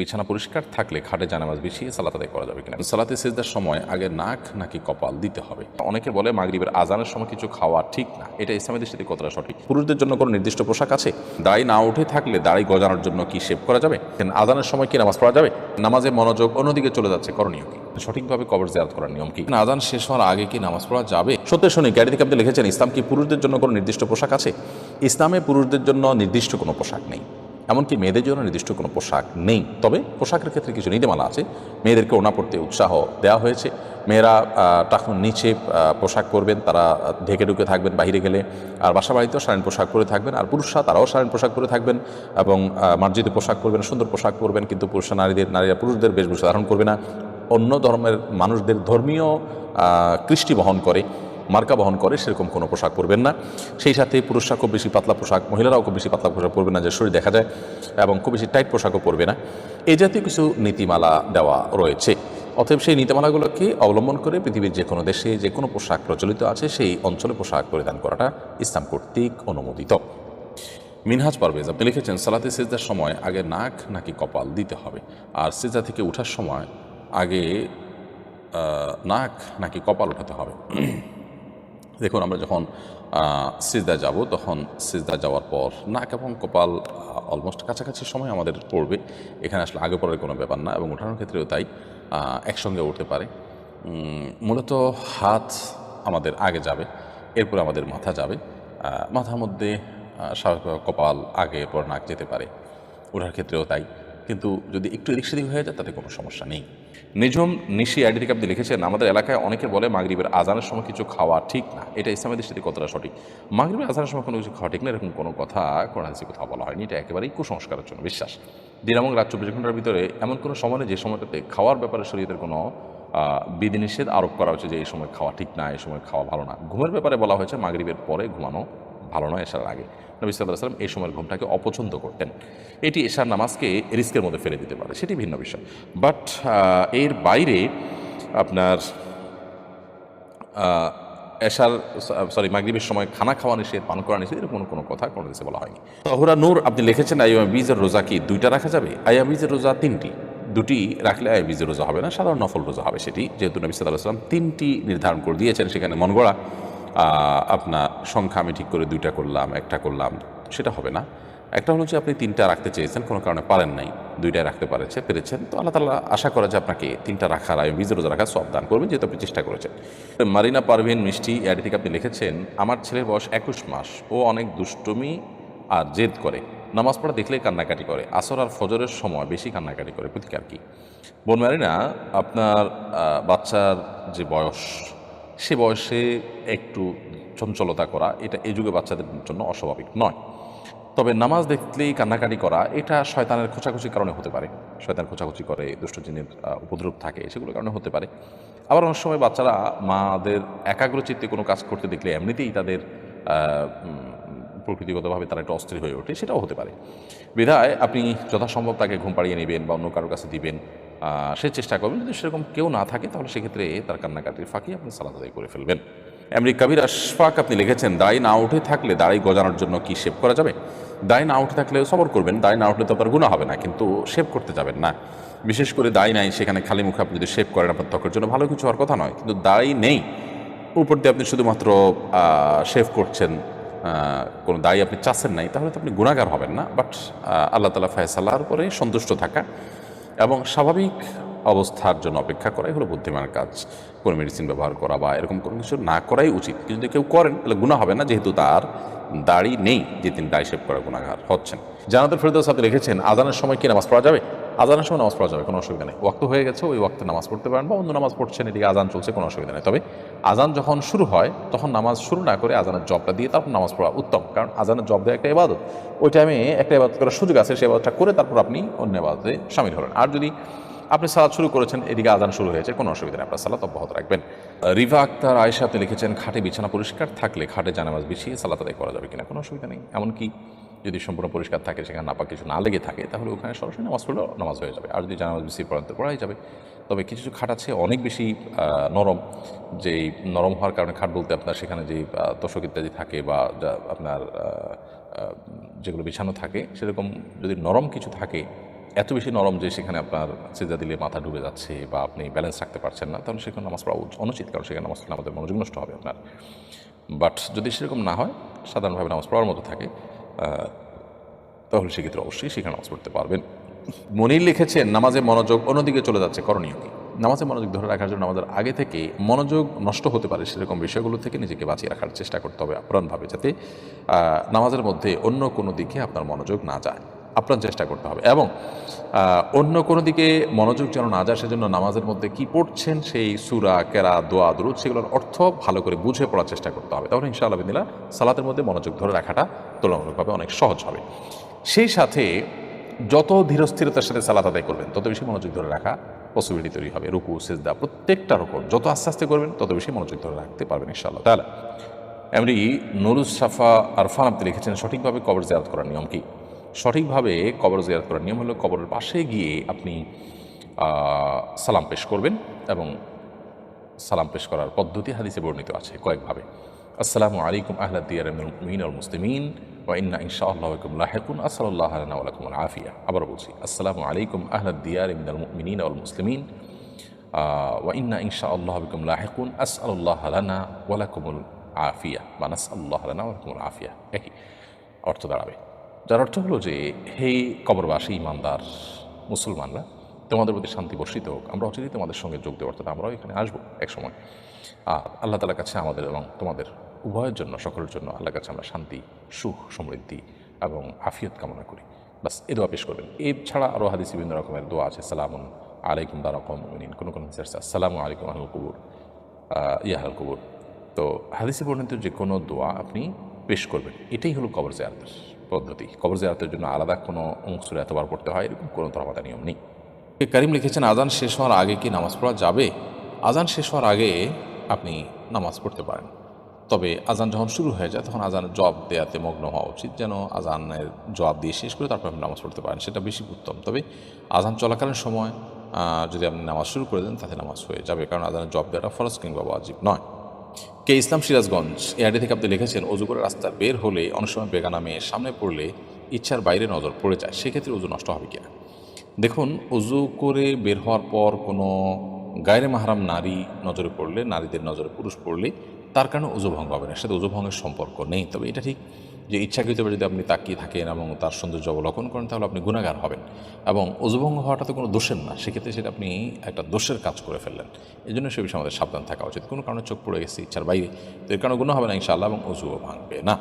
বিছানা পরিষ্কার থাকলে খাটে জানামাজ বিছিয়ে সালাত আদায় করা যাবে কিনা? সালাতে সেজদার সময় আগে নাক নাকি কপাল দিতে হবে। অনেকে বলে মাগরিবের আজানের সময় কিছু খাওয়া ঠিক না। এটা ইসলামের দৃষ্টিতে কতটা সঠিক? পুরুষদের জন্য কোনো নির্দিষ্ট পোশাক আছে? দাড়ি না উঠে থাকলে দাড়ি গজানোর জন্য কি শেভ করা যাবে? আজানের সময় কি নামাজ পড়া যাবে? নামাজে মনোযোগ অন্যদিকে চলে যাচ্ছে করণীয় কি? সঠিকভাবে কবর জিয়ারত করার নিয়ম কি? আজান শেষ হওয়ার আগে কি নামাজ পড়া যাবে? সত্যি শুনি গাড়ি থেকে আপনি লিখেছেন, ইসলাম কি পুরুষদের জন্য কোনো নির্দিষ্ট পোশাক আছে? ইসলামে পুরুষদের জন্য নির্দিষ্ট কোনো পোশাক নেই। এমনকি মেয়েদের জন্য নির্দিষ্ট কোনো পোশাক নেই। তবে পোশাকের ক্ষেত্রে কিছু নীতিমালা আছে। মেয়েদেরকে ওনা পড়তে উৎসাহ দেওয়া হয়েছে। মেয়েরা টাকুন নিচে পোশাক পরবেন, তারা ঢেকে ঢুকে থাকবেন, বাইরে গেলে। আর বাসা বাড়িতেও শালীন পোশাক পরে থাকবেন। আর পুরুষরা, তারাও শালীন পোশাক পরে থাকবেন এবং মার্জিত পোশাক পরবেন, সুন্দর পোশাক পরবেন। কিন্তু পুরুষরা, নারীদের, নারীরা, পুরুষদের বেশভূষা ধারণ করবে না। অন্য ধর্মের মানুষদের ধর্মীয় কৃষ্টি বহন করে। মার্কা বহন করে, সেরকম কোনো পোশাক পরবেন না। সেই সাথে পুরুষরা খুব বেশি পাতলা পোশাক, মহিলারাও খুব বেশি পাতলা পোশাক পরবে না, যে শরীর দেখা যায়, এবং খুব বেশি টাইট পোশাকও পরবে না। এই জাতীয় কিছু নীতিমালা দেওয়া রয়েছে। অতএব সেই নীতিমালাগুলোকে অবলম্বন করে পৃথিবীর যে কোনো দেশে যে কোনো পোশাক প্রচলিত আছে, সেই অঞ্চলে পোশাক পরিধান করাটা ইসলাম কর্তৃক অনুমোদিত। মিনহাজ পারভেজ, আপনি লিখেছেন, সালাতে সেজদার সময় আগে নাক নাকি কপাল দিতে হবে। আর সেজদা থেকে ওঠার সময় আগে নাক নাকি কপাল উঠাতে হবে। দেখুন, আমরা যখন সিজদা যাব, তখন সিজদা যাওয়ার পর নাক এবং কপাল অলমোস্ট কাছাকাছি সময় আমাদের পড়বে। এখানে আসলে আগে পড়ার কোনো ব্যাপার না এবং ওঠানোর ক্ষেত্রেও তাই একসঙ্গে উঠতে পারে। মূলত হাত আমাদের আগে যাবে, এরপরে আমাদের মাথা যাবে। মাথার মধ্যে স্বাভাবিক কপাল আগে পর নাক যেতে পারে। ওঠার ক্ষেত্রেও তাই। কিন্তু যদি একটু এদিক সেদিক হয়ে যায়, তাতে কোনো সমস্যা নেই। নিজম নিশি আইডি আপনি লিখেছেন আমাদের এলাকায় অনেকে বলে মাগরিবের আজানের সময় কিছু খাওয়া ঠিক না। এটা ইসলামের দৃষ্টিতে কতটা সঠিক? মাগরিবের আজানের সময় কোনো কিছু খাওয়া ঠিক না, এরকম কোনো কথা কোরআন হাদিসে কোথাও বলা হয়নি। এটা একেবারেই কুসংস্কারের জন্য বিশ্বাস। দিন এবং রাত চব্বিশ ঘণ্টার ভিতরে এমন কোনো সময় যে সময়টাতে খাওয়ার ব্যাপারে শরীরের কোনো বিধিনিষেধ আরোপ করা হয়েছে যে এই সময় খাওয়া ঠিক না, এই সময় খাওয়া ভালো না। ঘুমের ব্যাপারে বলা হয়েছে মাগরিবের পরে ঘুমানো ভালো নয়, এসার আগে। নবী সাল্লাহ সাল্লাম এই সময়ের ঘুমটাকে অপছন্দ করতেন। এটি এশার নামাজকে রিস্কের মধ্যে ফেলে দিতে পারে সেটি ভিন্ন বিষয়। বাট এর বাইরে আপনার এশার সরি মাগরিবের সময় খানা খাওয়া নিষেধ পান করা নিষেধ এরকম কোনো কথা কোনো দেশে বলা হয়নি। তহুরা নূর আপনি লিখেছেন আইয়া বীজের রোজা কি দুইটা রাখা যাবে? আইয়া বীজের রোজা তিনটি। দুটি রাখলে আয়া বীজের রোজা হবে না সাধারণ নফল রোজা হবে সেটি। যেহেতু নবী সাল্লাহ সাল্লাম তিনটি নির্ধারণ করে দিয়েছেন সেখানে মন গড়া আহ, আপনার সংখ্যা আমি ঠিক করে দুইটা করলাম, একটা করলাম, সেটা হবে না। একটা হলো যে আপনি তিনটা রাখতে চেয়েছেন, কোনো কারণে পারেন নাই। দুইটাই রাখতে পারেছে, পেরেছেন। তো আল্লাহ তালা আশা করা যে আপনাকে তিনটা রাখার আয় বীজ রোজা রাখার সব দান করবেন, যেহেতু আপনি চেষ্টা করেছেন। মারিনা পারভিন, মিষ্টি অ্যাড থেকে আপনি লিখেছেন, আমার ছেলের বয়স একুশ মাস, ও অনেক দুষ্টুমি আর জেদ করে। নামাজ পড়া দেখলেই কান্নাকাটি করে, আসর আর ফজরের সময় বেশি কান্নাকাটি করে। প্রতিকার কি? বোন মারিনা, আপনার বাচ্চার যে বয়স সে বয়সে একটু চঞ্চলতা করা, এটা এই যুগে বাচ্চাদের জন্য অস্বাভাবিক নয়। তবে নামাজ দেখলেই কান্নাকাটি করা, এটা শয়তানের খোঁচাখুচির কারণে হতে পারে। শয়তান খোঁচাখুচি করে দুষ্টজিনের উপদ্রব থাকে, সেগুলোর কারণে হতে পারে। আবার অনেক সময় বাচ্চারা মাদের একাগ্র চিত্তে কোনো কাজ করতে দেখলে এমনিতেই তাদের প্রকৃতিগতভাবে তারা একটু অস্থির হয়ে ওঠে, সেটাও হতে পারে। বিধায় আপনি যথাসম্ভব তাকে ঘুম পাড়িয়ে নেবেন বা অন্য কারোর কাছে দিবেন। সে চেষ্টা করবেন। যদি সেরকম কেউ না থাকে, তাহলে সেক্ষেত্রে তার কান্নাকাটির ফাঁকি আপনি সালাদ আদায় করে ফেলবেন। এমনি কবির আশফাক আপনি লিখেছেন দাড়ি না উঠে থাকলে দাড়ি গজানোর জন্য কি শেভ করা যাবে? দাড়ি না উঠে থাকলে সবর করবেন দাড়ি না উঠলে তো আপনার গুণা হবে না, কিন্তু শেভ করতে যাবেন না। বিশেষ করে দাড়ি নাই, সেখানে খালি মুখে আপনি যদি শেভ করেন, আপনার ত্বকের জন্য ভালো কিছু হওয়ার কথা নয়, কিন্তু দাড়ি নেই। উপর দিয়ে আপনি শুধুমাত্র শেভ করছেন কোনো দায়ী আপনি চাচ্ছেন নাই, তাহলে তো আপনি গুণাগার হবেন না। বাট আল্লাহ তালা ফায়সাল্লাহর উপরে সন্তুষ্ট থাকা এবং স্বাভাবিক অবস্থার জন্য অপেক্ষা করাই হলো বুদ্ধিমানের কাজ। কোনো মেডিসিন ব্যবহার করা বা এরকম কোনো কিছু না করাই উচিত। কিন্তু যদি কেউ করেন, তাহলে গুণা হবে না, যেহেতু তার দাড়ি নেই, যে তিনি দাড়ি শেভ করা গুণাগার হচ্ছেন। জানাতের ফেরদাস আপনি লিখেছেন আদানের সময় কি নামাজ পড়া যাবে? আজানের সময় নামাজ পড়া যাবে, কোনো অসুবিধা নেই। ওয়াক্ত হয়ে গেছে, ওই ওয়াক্তে নামাজ পড়তে পারেন বা অন্য নামাজ পড়ছেন, এদিকে আজান চলছে, কোনো অসুবিধা নেই। তবে আজান যখন শুরু হয়, তখন নামাজ শুরু না করে আজানের জবটা দিয়ে তারপর নামাজ পড়া উত্তম। কারণ আজানের জব দেওয়া একটা এবাদত ওই টাইমে একটা ইবাদত করার সুযোগ আছে, সেই ইবাদতটা করে তারপর আপনি অন্য ইবাদতে সামিল হলেন। আর যদি আপনি সালাদ শুরু করেছেন, এদিকে আজান শুরু হয়েছে, কোনো অসুবিধা নেই, আপনার সালাত অব্যাহত রাখবেন। রিভা আক্তার আয়েশা আপনি লিখেছেন, খাটে বিছানা পরিষ্কার থাকলে খাটে জানামাজ বিছিয়ে সালাত আদায় করা যাবে কিনা, কোনো অসুবিধা নেই। এমনকি যদি সম্পূর্ণ পরিষ্কার থাকে, সেখানে নাপাক কিছু না লেগে থাকে, তাহলে ওখানে সরাসরি নামাজ পড়লেও নামাজ হয়ে যাবে। আর যদি জানামাজ বেশি পড়াতে পড়াই যাবে। তবে কিছু কিছু খাট আছে অনেক বেশি নরম, যেই নরম হওয়ার কারণে খাট বলতে আপনার সেখানে যে তোষক ইত্যাদি থাকে বা আপনার যেগুলো বিছানো থাকে, সেরকম যদি নরম কিছু থাকে, এত বেশি নরম যে সেখানে আপনার সিজা দিলে মাথা ডুবে যাচ্ছে বা আপনি ব্যালেন্স রাখতে পারছেন না, তাহলে সেখানে নামাজ পড়া অনুচিত। কারণ সেখানে নামাজ পড়লে আমাদের মনোযোগ নষ্ট হবে আপনার। বাট যদি সেরকম না হয়, সাধারণভাবে নামাজ পড়ার মতো থাকে। তাহলে সেক্ষেত্রে অবশ্যই সেখানে নামাজ পড়তে পারবেন। মনির লিখেছেন নামাজে মনোযোগ অন্যদিকে চলে যাচ্ছে, করণীয় কি? নামাজে মনোযোগ ধরে রাখার জন্য আমাদের আগে থেকে মনোযোগ নষ্ট হতে পারে সেরকম বিষয়গুলো থেকে নিজেকে বাঁচিয়ে রাখার চেষ্টা করতে হবে আপ্রাণভাবে, যাতে নামাজের মধ্যে অন্য কোনো দিকে আপনার মনোযোগ না যায়। আপ্রাণ চেষ্টা করতে হবে। এবং অন্য কোনো দিকে মনোযোগ যেন না যায়, সেজন্য নামাজের মধ্যে কি পড়ছেন, সেই সুরা, কেরা, দোয়া, দুরুদ, সেগুলোর অর্থ ভালো করে বুঝে পড়ার চেষ্টা করতে হবে। তাহলে ইনশাআল্লাহ বিদিল্লা সালাতের মধ্যে মনোযোগ ধরে রাখাটা তুলনামূলকভাবে অনেক সহজ হবে। সেই সাথে যত ধীরস্থিরতার সাথে সালাত আদায় করবেন, তত বেশি মনোযোগ ধরে রাখা পসিবিলিটি তৈরি হবে। রুকু, সেজদা, প্রত্যেকটা রকম যত আস্তে আস্তে করবেন, তত বেশি মনোযোগ ধরে রাখতে পারবেন ইনশাআল্লাহ তাহলে এমনি নুরুজ সাফা আরফান আপনি লিখেছেন, সঠিকভাবে কবর জিয়ারত করার নিয়ম কি? সঠিকভাবে কবর জিয়ারত করার নিয়ম হলো কবরের পাশে গিয়ে আপনি সালাম পেশ করবেন এবং সালাম পেশ করার পদ্ধতি হাদিসে বর্ণিত আছে কয়েকভাবে। আসসালামু আলাইকুম আহলাদ দিয়ার মিন আল মুসলিমিন ওয়া ইন্না ইনশাআল্লাহ বিকুম লাহিকুন আসসালাল্লাহু আলাইনা ওয়া আল আফিয়া। আবার বলছি, আসসালামু আলাইকুম আহলাদ দিয়ার মিন আল মুমিনিন ওয়াল মুসলিমিন ওয়া ইন্না ইনশাআল্লাহ বিকুম লাহিকুন আসসালাল্লাহু আলানা ওয়ালাকুমুল আফিয়া। বা নাসআল্লাহু আলানা ওয়া লাকুমুল আফিয়া। একই অর্থ দাঁড়াবে। যার অর্থ হলো যে হে কবরবাসী, ইমানদার মুসলমানরা, তোমাদের প্রতি শান্তি বর্ষিত হোক। আমরা অচিরেই তোমাদের সঙ্গে যোগ দেবো, অর্থাৎ আমরাও এখানে আসব এক সময় আর আল্লাহ তালার কাছে আমাদের এবং তোমাদের উভয়ের জন্য, সকলের জন্য আল্লাহর কাছে আমরা শান্তি, সুখ, সমৃদ্ধি এবং আফিয়ত কামনা করি। বাস এ দোয়া পেশ করবেন। এছাড়া আরও হাদিস বিভিন্ন রকমের দোয়া আছে। সালামুন আলাইকুম দারকম মিনিন কোনো কোনো হাদিসে আছে আসসালামু আলাইকুম আহল কুবুর ইয়াহাল কবুর। তো হাদিসে বর্ণিত যে কোনো দোয়া আপনি পেশ করবেন। এটাই হলো কবর জিয়ারতের। পদ্ধতি। কবর জিয়ারতের জন্য আলাদা কোনো অংশুর এতবার পড়তে হয়, এরকম কোনো তরবাদা নিয়ম নেই। কারিম লিখেছেন, আজান শেষ হওয়ার আগে কি নামাজ পড়া যাবে? আজান শেষ হওয়ার আগে আপনি নামাজ পড়তে পারেন। তবে আজান যখন শুরু হয়ে যায়, তখন আজানের জবাব দেওয়াতে মগ্ন হওয়া উচিত, যেন আজানের জবাব দিয়ে শেষ করে তারপর আপনি নামাজ পড়তে পারেন। সেটা বেশি উত্তম। তবে আজান চলাকালীন সময় যদি আপনি নামাজ শুরু করে দেন, তাতে নামাজ হয়ে যাবে, কারণ আজানের জবাব দেওয়াটা ফরজ কিংবা ওয়াজিব নয়। কে ইসলাম সিরাজগঞ্জ এ আইডি থেকে আপনি লিখেছেন, অজু করে রাস্তা বের হলে অনেক সময় বেগানা নামে সামনে পড়লে ইচ্ছার বাইরে নজর পড়ে যায়। সেক্ষেত্রে অজু নষ্ট হবে কিনা? দেখুন, অজু করে বের হওয়ার পর কোনো গায়রে মাহারাম নারী নজরে পড়লে, নারীদের নজরে পুরুষ পড়লে তার কারণে অজু ভঙ্গ হবে না। সাথে অজু ভঙ্গের সম্পর্ক নেই, তবে এটা ঠিক। যে ইচ্ছাকৃতভাবে যদি আপনি তাকিয়ে থাকেন এবং তার সৌন্দর্য অবলোকন করেন, তাহলে আপনি গুণাগার হবেন। এবং অজুভঙ্গ হওয়াটা তো কোনো দোষের না, সেক্ষেত্রে সেটা আপনি একটা দোষের কাজ করে ফেললেন। এই জন্য সে বিষয়ে আমাদের সাবধান থাকা উচিত। কোনো কারণে চোখ পড়ে গেছে, ইচ্ছার বাইরে, তো এর কারণে গুণ হবে না ইনশাআল্লাহ এবং অজুও ভাঙবে না।